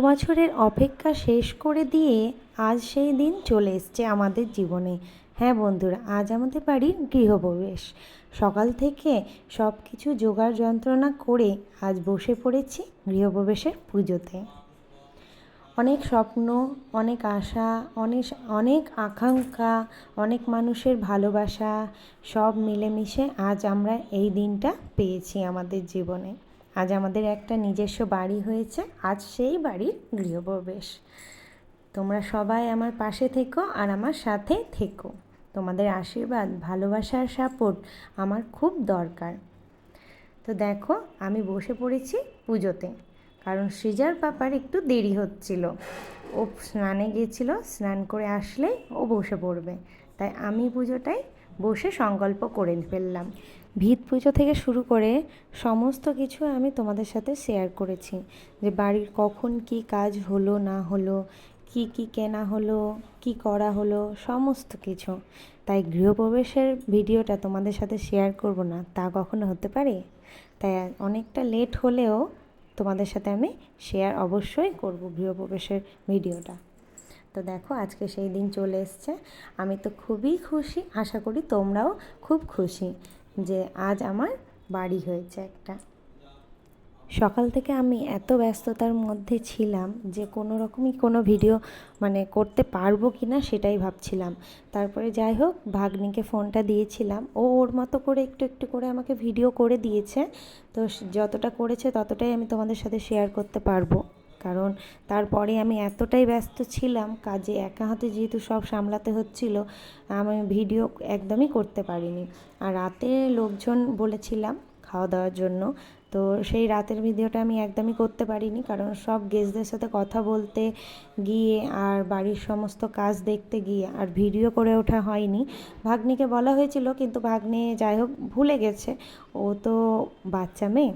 বছরের অপেক্ষা শেষ করে দিয়ে আজ সেই দিন চলে এসছে আমাদের জীবনে। হ্যাঁ বন্ধুরা, আজ আমাদের বাড়ির গৃহপ্রবেশ। সকাল থেকে সব কিছু জোগাড় যন্ত্রণা করে আজ বসে পড়েছি গৃহপ্রবেশের পুজোতে। অনেক স্বপ্ন, অনেক আশা, অনেক অনেক আকাঙ্ক্ষা, অনেক মানুষের ভালোবাসা, সব মিলেমিশে আজ আমরা এই দিনটা পেয়েছি আমাদের জীবনে। আজ আমাদের একটা নিজস্ব বাড়ি হয়েছে, আজ সেই বাড়ির গৃহপ্রবেশ। তোমরা সবাই আমার পাশে থেকো আর আমার সাথে থেকো। তোমাদের আশীর্বাদ ভালোবাসার সাপোর্ট আমার খুব দরকার। তো দেখো, আমি বসে পড়েছি পুজোতে, কারণ সৃজার পাপার একটু দেরি হচ্ছিল। ও স্নানে গিয়েছিল, স্নান করে আসলেই ও বসে পড়বে। তাই আমি পুজোটাই বসে সংকল্প করে ফেললাম। ভিত পুজো থেকে শুরু করে সমস্ত কিছু আমি তোমাদের সাথে শেয়ার করেছি। যে বাড়ির কখন কি কাজ হলো, না হলো, কি কি কেনা হলো, কি করা হলো, সমস্ত কিছু। তাই গৃহপ্রবেশের ভিডিওটা তোমাদের সাথে শেয়ার করব না, তা কখনো হতে পারে? তাই অনেকটা লেট হলেও তোমাদের সাথে আমি শেয়ার অবশ্যই করব গৃহপ্রবেশের ভিডিওটা। তো দেখো, আজকে সেই দিন চলে এসছে। আমি তো খুবই খুশি, আশা করি তোমরাও খুব খুশি। যে আজ আমার বাড়ি হয়েছে একটা। সকাল থেকে আমি এত ব্যস্ততার মধ্যে ছিলাম যে কোনো রকমই কোনো ভিডিও মানে করতে পারব কি না সেটাই ভাবছিলাম। তারপরে যাই হোক, ভাগ্নিকে ফোনটা দিয়েছিলাম। ও ওর মতো করে একটু একটু করে আমাকে ভিডিও করে দিয়েছে। তো যতটা করেছে ততটাই আমি তোমাদের সাথে শেয়ার করতে পারব। কারণ তারপরে আমি এতটাই ব্যস্ত ছিলাম কাজে একা হাতে যেহেতু সব সামলাতে হচ্ছিল, আমি ভিডিও একদমই করতে পারিনি। আর রাতে লোকজন বলেছিলাম খাওয়া দাওয়ার জন্য, তো সেই রাতের ভিডিওটা আমি একদমই করতে পারিনি কারণ সব গেস্টদের সাথে কথা বলতে গিয়ে আর বাড়ির সমস্ত কাজ দেখতে গিয়ে আর ভিডিও করে ওঠা হয়নি। ভাগ্নিকে বলা হয়েছিল কিন্তু ভাগ্নে যাই হোক ভুলে গেছে, ও তো বাচ্চা মেয়ে,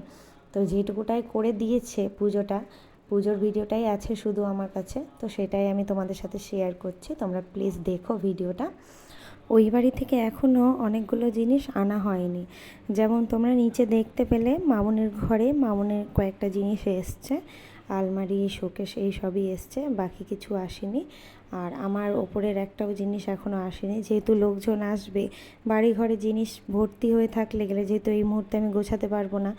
তো যেটুকুটাই করে দিয়েছে পুজোটা পুজোর ভিডিওটাই আছে শুধু আমার কাছে, তো সেটাই আমি তোমাদের সাথে শেয়ার করছি। তোমরা প্লিজ দেখো ভিডিওটা। ওই বাড়ি থেকে এখনও অনেকগুলো জিনিস আনা হয়নি। যেমন তোমরা নিচে দেখতে পেলে মামুনের ঘরে মামুনের কয়েকটা জিনিস এসছে, আলমারি শোকেশ এই সবই এসছে, বাকি কিছু আসেনি। আর আমার ওপরের একটাও জিনিস এখনও আসেনি। যেহেতু লোকজন আসবে বাড়ি ঘরে জিনিস ভর্তি হয়ে থাকলে গেলে যেহেতু এই মুহূর্তে আমি গোছাতে পারব না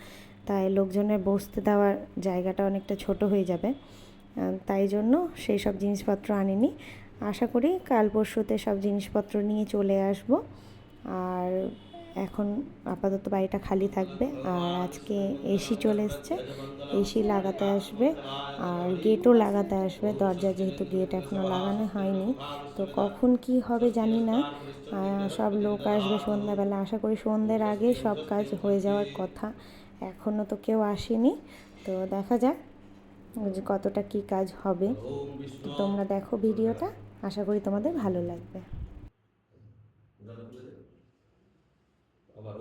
তাই লোকজনের বসতে দেওয়ার জায়গাটা অনেকটা ছোট হয়ে যাবে। তাই জন্য সেই সব জিনিসপত্র আনিনি। আশা করি কাল পরশুতে সব জিনিসপত্র নিয়ে চলে আসব। আর এখন আপাতত বাড়িটা খালি থাকবে। আর আজকে এসি চলে এসছে। এসি লাগাতে আসবে। আর গেটও লাগাতে আসবে। দরজা যেহেতু গেট এখনও লাগানো হয়নি। তো কখন কি হবে জানি না। সব লোক আসবে সন্ধ্যাবেলা। আশা করি সন্ধ্যের আগে সব কাজ হয়ে যাওয়ার কথা। এখনও তো কেউ আসেনি। তো দেখা যাক যে কতটা কি কাজ হবে। তো তোমরা দেখো ভিডিওটা। আশা করি তোমাদের ভালো লাগবে। আবার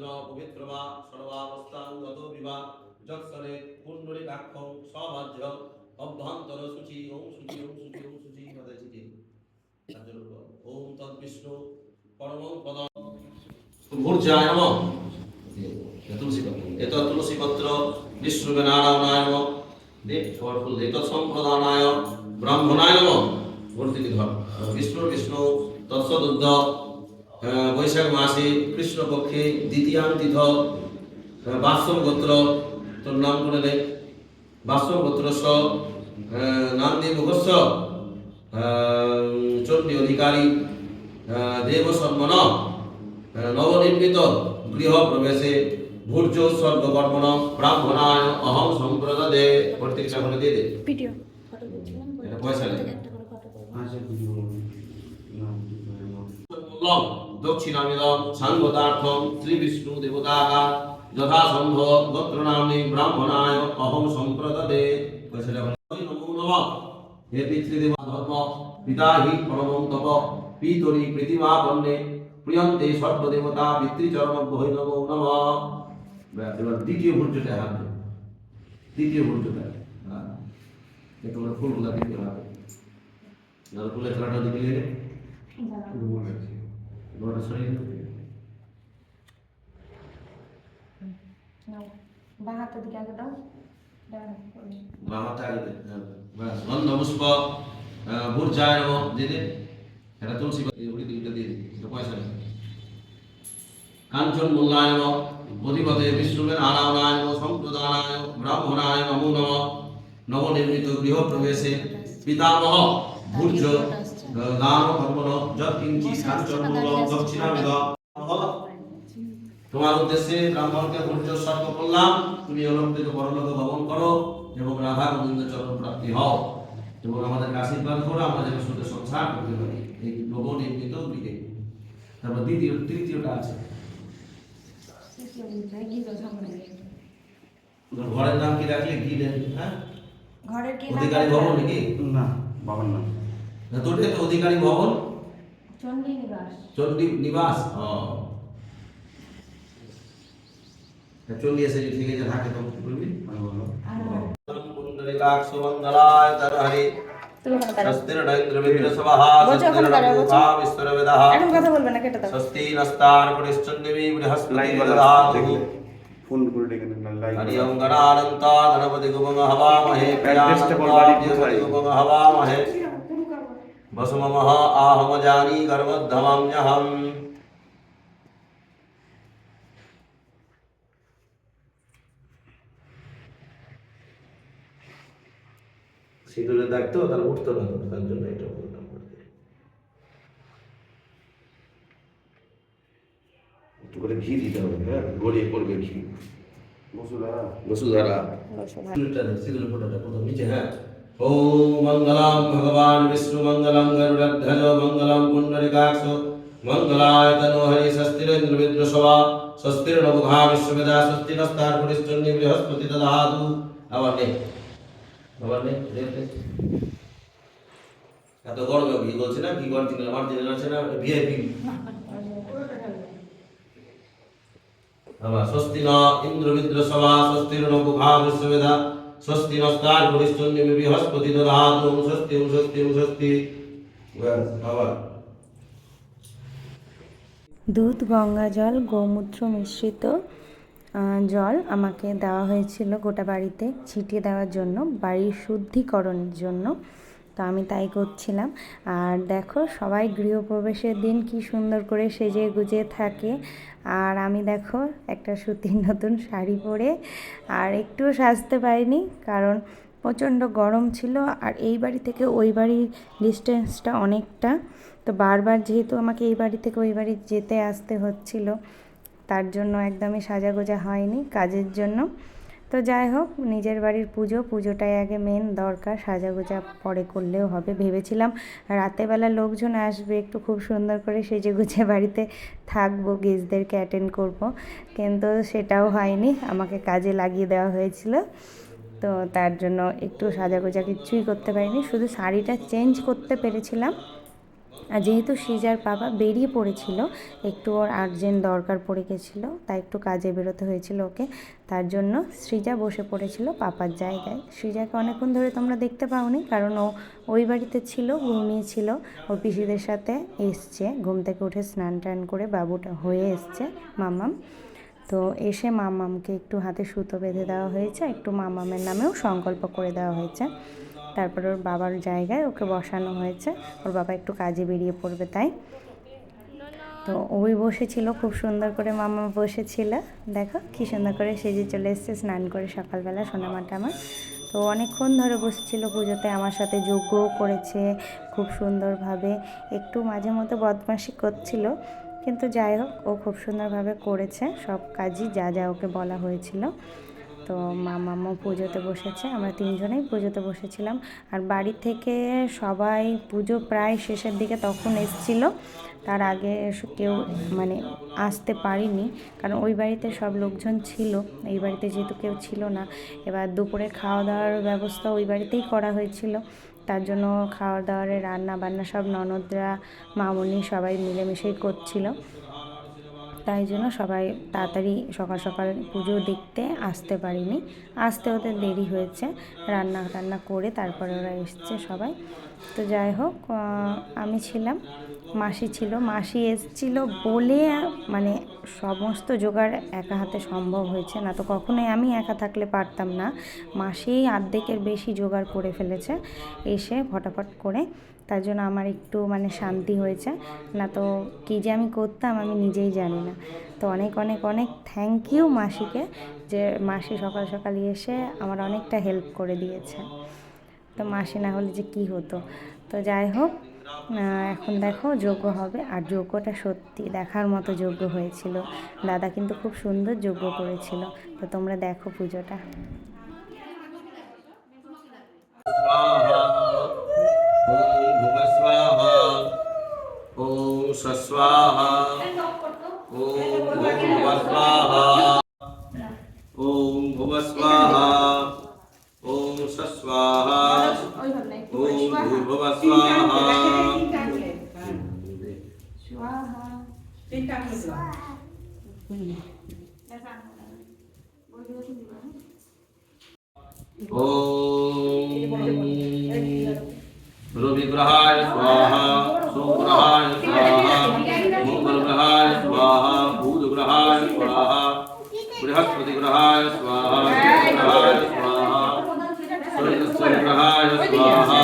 অপবিত্র পবিত্র বা সর্বাবস্থান গত বিবা যৎসরে পুণ্ডরিকাক্ষং সবাজ্য অভ্যন্তর সূচি, ওম সূচি ওম সূচি ওম সূচি মাতা চিঠি ওম তৎ বিষ্ণু, পরমং পদ ভূর্জায় নমঃ। তুলসী পত্র। এত তুলসী বিষ্ণু, তৎসদুদ্ধ। বৈশাখ মাসে কৃষ্ণপক্ষে দ্বিতীয়াং তীর্থ বাস্তব গোত্র তোর নাম করে দে বাস্তব গোত্র স নান্দি মুখস্ব চণ্ডী অধিকারী দেব সম্মন নবনির্মিত গৃহ প্রবেশে ভূর্য স্বর্গকর্মণ ব্রাহ্মণায় অহং সম্প্রদাদে। প্রত্যেকটা বলে দিয়ে দে। ভিডিও পয়সা নেই। মূল্যম দক্ষিণামিদম সাঙ্গতার্থম শ্রী বিষ্ণু দেবতাকা যথা সম্ভব গোত্র নামে ব্রাহ্মণায় অহং সম্প্রদাদে হে পিতৃদেব ধর্ম পিতা হি পরমং তপ পিতরি প্রতিমা বন্যে প্রিয়ন্তে সর্বদেবতা পিতৃচরণ বৈ নমো। নম এবার দ্বিতীয় ভূর্যটা হাত দ্বিতীয় ভূর্যটা তোমরা ফুলগুলা দিতে হবে। ফুলের খেলাটা দিবি গোটা শরীর বা হাতের দিকে আগে দাও আগে বাস নম এটা তুলসী দিয়ে দে পয়সা নেই কাঞ্চন মূল্যায় নম অধিপতে বিষ্ণুবে নারায়ণায় নম সম্প্রদানায় ব্রাহ্মণায় নমো নম নবনির্মিত গৃহ প্রবেশে পিতামহ ভূর্য দান তোমার উদ্দেশ্যে ব্রাহ্মণকে সর্ব করলাম। তুমি অলক থেকে পরলোক গমন করো এবং রাধা গোবিন্দ চরণ প্রাপ্তি হও। এবং আমাদেরকে আশীর্বাদ করো আমরা যেন সুখে সংসার করতে পারি। এই নব নির্মিত গৃহে। তারপর দ্বিতীয় তৃতীয়টা আছে। ঘরের নাম কি রাখলে? কি দেন হ্যাঁ? ঘরের কি অধিকারী ভবন নাকি? না বাবার নাম না তোটা তো অধিকারী ভবন চন্ডী নিবাস চণ্ডী নিবাস ও তা চণ্ডী এসে যদি ঠিক আছে থাকে তো কি করবি মানে বলো পুণ্ডরিকাক্ষ মঙ্গলায় তরহরি তুমি ওখানে দাঁড়াও স্বস্তির্নৈন্দ্রবিদ্রসভাः বলছো ওখানে দাঁড়াও, বলছো। স্বস্তির্নভূভাবিস্তরবেদः এখন কথা বলবে না কেটে দাও স্বস্তি নস্তার পরিশ্চন্দেবী লাইভ বৃহস্পতির্দধাতু ফোন করে ডেকে নেন লাইভ হরি ওম গণানন্তা গণপতি গুমং হবামহে অ্যাড্রেসটা বল, প্রিয়ানন্তা বাড়ি কোথায়? গণপতি গুমং হবামহে বসুমমহ আহম জানি গর্ভধমাম্যহম সিঁদুরের দাগ তো তার উঠতো না তো, তার জন্য এটা বললাম একটু করে ঘি দিতে হবে হ্যাঁ গড়িয়ে পড়বে ঘি বসুদা বসুধারা সিঁদুরের ফোটাটা প্রথম নিচে হ্যাঁ মঙ্গলম ভগবান বিষ্ণু মঙ্গলম গরুড়ধ্বজ মঙ্গলম পুণ্ডরিকাক্ষ মঙ্গলায় তনো হরি স্বস্তিরেন্দ্র বিদ্রসভা স্বস্তির্নবুধা বিশ্ববেদা স্বস্তি নস্তার পরিশ্চন্ডী বৃহস্পতি দদাতু আবার নে? আবার নে দেখতে এত গরমে ঘি বলছে না? ঘি অরিজিনাল অরিজিনাল আছে না ভিআইপি আবার স্বস্তি ন ইন্দ্রমিদ্র সভা স্বস্তির নবুভা বিশ্ববেদা স্বস্তি নস্তার পরিশ্চন্ডী বৃহস্পতি দদাতু ওম, স্বস্তি ওম স্বস্তি। ওম স্বস্তি দুধ, গঙ্গা জল, গোমূত্র মিশ্রিত জল আমাকে দেওয়া হয়েছিল গোটা বাড়িতে ছিটিয়ে দেওয়ার জন্য, বাড়ির শুদ্ধিকরণের জন্য। তো আমি তাই করছিলাম। আর দেখো সবাই গৃহপ্রবেশের দিন কি সুন্দর করে সেজে গুজে থাকে। আর আমি দেখো একটা সুতির নতুন শাড়ি পরে আর একটুও সাজতে পারিনি কারণ প্রচণ্ড গরম ছিল আর এই বাড়ি থেকে ওই বাড়ির ডিস্টেন্সটা অনেকটা। তো বারবার যেহেতু আমাকে এই বাড়ি থেকে ওই বাড়ি যেতে আসতে হচ্ছিল, তার জন্য একদমই সাজাগোজা হয়নি কাজের জন্য। তো যাই হোক, নিজের বাড়ির পুজো, পুজোটাই আগে মেন দরকার, সাজাগোজা পরে করলেও হবে। ভেবেছিলাম রাতেবেলা লোকজন আসবে, একটু খুব সুন্দর করে সেজে গুজে বাড়িতে থাকব গেস্টদেরকে অ্যাটেন্ড করব। কিন্তু সেটাও হয়নি, আমাকে কাজে লাগিয়ে দেওয়া হয়েছিল। তো তার জন্য একটু সাজাগোজা কিচ্ছুই করতে পারিনি, শুধু শাড়িটা চেঞ্জ করতে পেরেছিলাম। আর যেহেতু সৃজার বাবা বেরিয়ে পড়েছিল, একটু ওর আর্জেন্ট দরকার পড়ে গেছিল, তাই একটু কাজে বেরোতে হয়েছিল ওকে। তার জন্য সৃজা বসে পড়েছিল পাপার জায়গায়। সৃজাকে অনেকক্ষণ ধরে তোমরা দেখতে পাওনি, কারণ ও ওই বাড়িতে ছিল ঘুমিয়েছিল ওর পিসিদের সাথে এসছে, ঘুম থেকে উঠে স্নান টান করে বাবুটা হয়ে এসছে মামাম তো এসে মামামকে একটু হাতে সুতো বেঁধে দেওয়া হয়েছে, একটু মামামের নামেও সংকল্প করে দেওয়া হয়েছে। তারপর ওর বাবার জায়গায় ওকে বসানো হয়েছে। ওর বাবা একটু কাজে বেরিয়ে পড়বে তাই। তো ওই বসেছিল, খুব সুন্দর করে মামা বসেছিল। দেখো কি সুন্দর করে সেজে চলে এসছে, স্নান করে সকালবেলা সোনামাটা আমার। তো অনেকক্ষণ ধরে বসেছিল পুজোতে, আমার সাথে যজ্ঞও করেছে খুব সুন্দরভাবে। একটু মাঝে মধ্যে বদমাশি করছিল, কিন্তু যাই হোক, ও খুব সুন্দরভাবে করেছে। সব কাজই, যা যা ওকে বলা হয়েছিল। তো মামামও পুজোতে বসেছে, আমরা তিনজনেই পুজোতে বসেছিলাম। আর বাড়ি থেকে সবাই পুজো প্রায় শেষের দিকে তখন এসছিল। তার আগে কেউ মানে আসতে পারিনি, কারণ ওই বাড়িতে সব লোকজন ছিল, এই বাড়িতে যেহেতু কেউ ছিল না। এবার দুপুরে খাওয়া দাওয়ার ব্যবস্থা ওই বাড়িতেই করা হয়েছিল। তার জন্য খাওয়া দাওয়ারে রান্না বান্না সব ননদরা, মামনি সবাই মিলেমিশেই করছিল। তাই জন্য সবাই তাড়াতাড়ি সকাল সকাল পুজো দেখতে আসতে পারিনি। আসতে ওদের দেরি হয়েছে, রান্না টান্না করে তারপরে ওরা এসছে সবাই। তো যাই হোক আমি ছিলাম, মাসি ছিল। মাসি এসছিল বলে মানে সমস্ত জোগাড় একা হাতে সম্ভব হয়েছে না। তো কখনোই আমি একা থাকলে পারতাম না। মাসি অর্ধেকের বেশি জোগাড় করে ফেলেছে, এসে ফটাফট করে তার জন্য আমার একটু মানে শান্তি হয়েছে। না তো কী যে আমি করতাম আমি নিজেই জানি না। তো অনেক অনেক অনেক থ্যাংক ইউ মাসিকে যে মাসি সকাল সকাল এসে আমার অনেকটা হেল্প করে দিয়েছে। তো মাসি না হলে যে কী হতো। তো যাই হোক এখন দেখো যোগ্য হবে। আর যোগ্যটা সত্যি দেখার মতো যোগ্য হয়েছিল। দাদা কিন্তু খুব সুন্দর যোগ্য করেছিল। তো তোমরা দেখো পুজোটা। Oh. स्वाहा। ॐ सस्वाहा। ॐ भुव स्वाहा ॐ भुव स्वाहा ॐ सस्वाहा। ॐ भूर्भुव स्वाहा ॐ बृहस्पतिग्रहाय स्वाहा स्वाहा शनिग्रहाय स्वाहा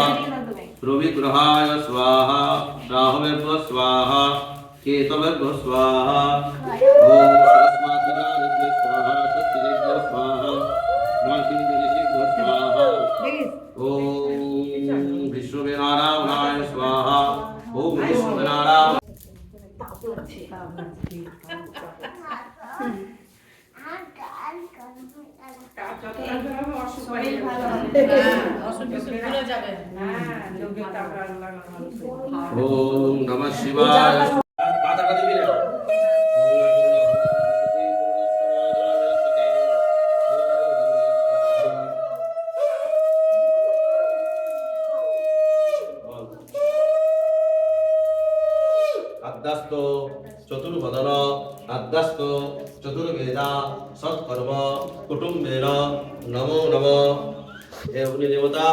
रविग्रहाय स्वाहा राहुवेभ्यो स्वाहा केतवेभ्यो स्वाहा विश्वविनारायणाय विश्वविनारायण ওম নমঃ শিবায় পাতাটা দিবি। না আদ্যাস্ত চতুর্বদন আদ্যাস্ত চতুর্বেদা সৎকর্ম। কুটুম্বের নমো নম। হে অগ্নি দেবতা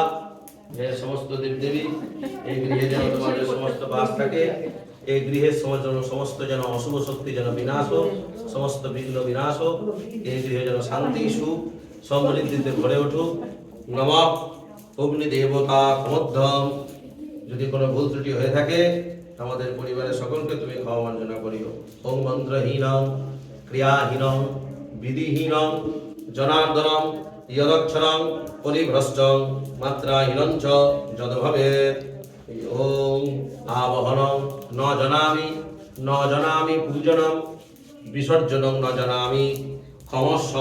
হে সমস্ত দেবদেবী, এই গৃহে যেন তোমাদের সমস্ত বাস থাকে, এই গৃহের সমস্ত সমস্ত যেন অশুভ শক্তি যেন বিনাশ হোক, সমস্ত বিঘ্ন বিনাশ হোক, এই গৃহে যেন শান্তি, সুখ, সমৃদ্ধিতে ভরে উঠুক। নম অগ্নি দেবতা মধ্যম যদি কোনো ভুল ত্রুটি হয়ে থাকে, আমাদের পরিবারের সকলকে তুমি ক্ষমা মার্জনা করিও। ওম মন্ত্রহীনম, ক্রিয়াহীনম, বিধিহীনম জনার্দনম, ইয়দক্ষরম পরিভ্রষ্টং মাত্রা হিরঞ্চ যদভাবে। ওম আবহনম, ন জনামি ন জনামি পূজনম, বিসর্জনম ন জনামি। ক্ষমস্ব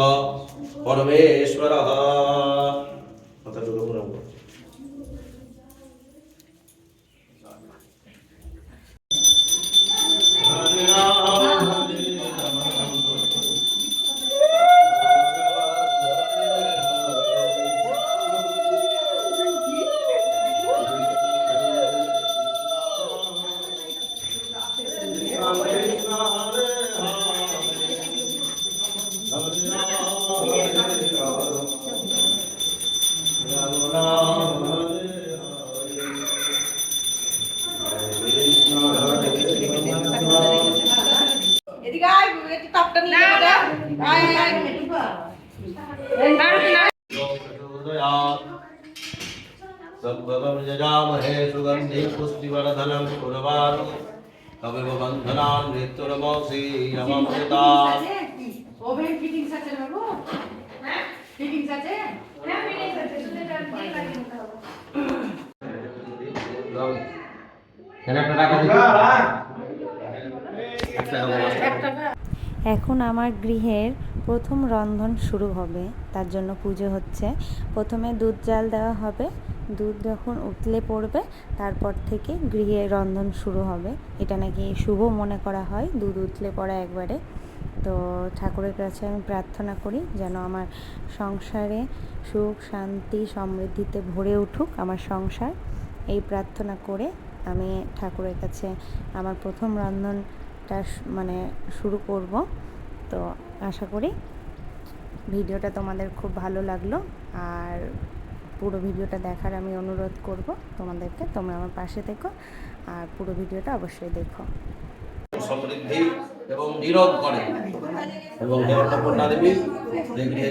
পরমেশ্বর। কথাটুকু सद्भवमृजामहे सुगन्धि पुष्टिवर्धनं कुर्वाणु तमेव बन्धनान् मृत्युर्मोक्षी यममृता ওভেন ফিটিংস আছে বাবু হ্যাঁ ফিটিংস আছে এখন আমার গৃহের প্রথম রন্ধন শুরু হবে, তার জন্য পুজো হচ্ছে। প্রথমে দুধ জাল দেওয়া হবে, দুধ যখন উতলে পড়বে, তারপর থেকে গৃহে রন্ধন শুরু হবে। এটা নাকি শুভ মনে করা হয়, দুধ উতলে পড়া একবারে। তো ঠাকুরের কাছে আমি প্রার্থনা করি যেন আমার সংসারে সুখ, শান্তি, সমৃদ্ধিতে ভরে উঠুক আমার সংসার। এই প্রার্থনা করে আমি ঠাকুরের কাছে আমার প্রথম রন্ধনটা মানে শুরু করব। তো আশা করি ভিডিওটা তোমাদের খুব ভালো লাগল। আর পুরো ভিডিওটা দেখার আমি অনুরোধ করব তোমাদেরকে। তোমরা আমার পাশে থেকো আর পুরো ভিডিওটা অবশ্যই দেখো। সমৃদ্ধি এবং করে। এবং দেবী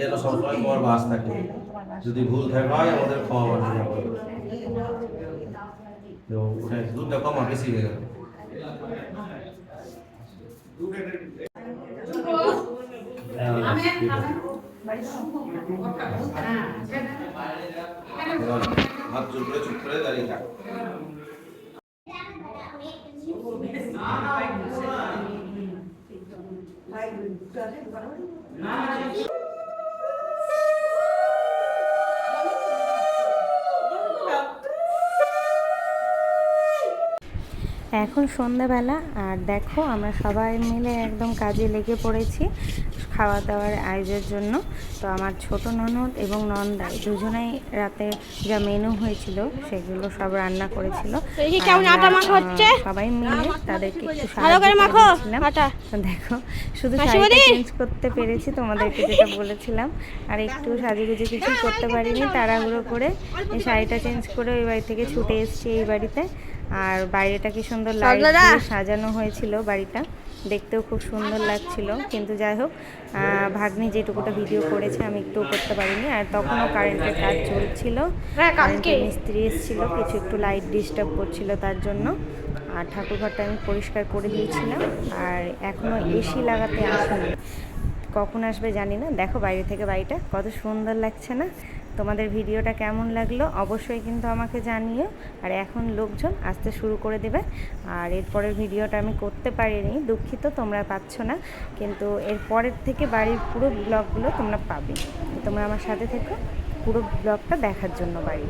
যেন সবসময় তোমার বাস থাকে। যদি ভুল থাকে হয় আমাদের ক্ষমা দুধটা বেশি হয়ে গেল। হাত জোর করে চুপ করে দাঁড়িয়ে থাক এখন সন্ধ্যাবেলা আর দেখো আমরা সবাই মিলে একদম কাজে লেগে পড়েছি। খাওয়া দাওয়ার আয়োজনের জন্য। তো আমার ছোট ননদ এবং নন্দাই দুজনেই রাতে যা মেনু হয়েছিল সেগুলো সব রান্না করেছিল? সবাই মিলে তাদেরকে একটু দেখো শুধু চেঞ্জ করতে পেরেছি তোমাদেরকে যেটা বলেছিলাম। আর একটু সাজুগুজু কিছু করতে পারিনি তাড়াহুড়ো করে এই শাড়িটা চেঞ্জ করে ওই বাড়ি থেকে ছুটে এসেছি এই বাড়িতে। আর বাইরেটা কি সুন্দর লাইট দিয়ে সাজানো হয়েছিল বাড়িটা। দেখতেও খুব সুন্দর লাগছিল কিন্তু যাই হোক ভাগ্নি যেটুকুটা ভিডিও করেছে আমি একটুও করতে পারিনি আর তখনও কারেন্টের কাজ চলছিল হ্যাঁ, কারেন্টের মিস্ত্রি এসেছিল কিছু একটু লাইট ডিস্টার্ব করছিল তার জন্য আর ঠাকুরঘরটা আমি পরিষ্কার করে দিয়েছিলাম আর এখনও এসি লাগাতে আসেনি। কখন আসবে জানি না দেখো বাইরে থেকে বাড়িটা কত সুন্দর লাগছে না? তোমাদের ভিডিওটা কেমন লাগল অবশ্যই কিন্তু আমাকে জানিও। আর এখন লোকজন আসতে শুরু করে দেবে। আর এরপরের ভিডিওটা আমি করতে পারিনি, দুঃখিত, তোমরা পাচ্ছ না। কিন্তু এরপরের থেকে বাড়ির পুরো ব্লগগুলো তোমরা পাবে। তোমরা আমার সাথে থেকো পুরো ব্লগটা দেখার জন্য বাড়ি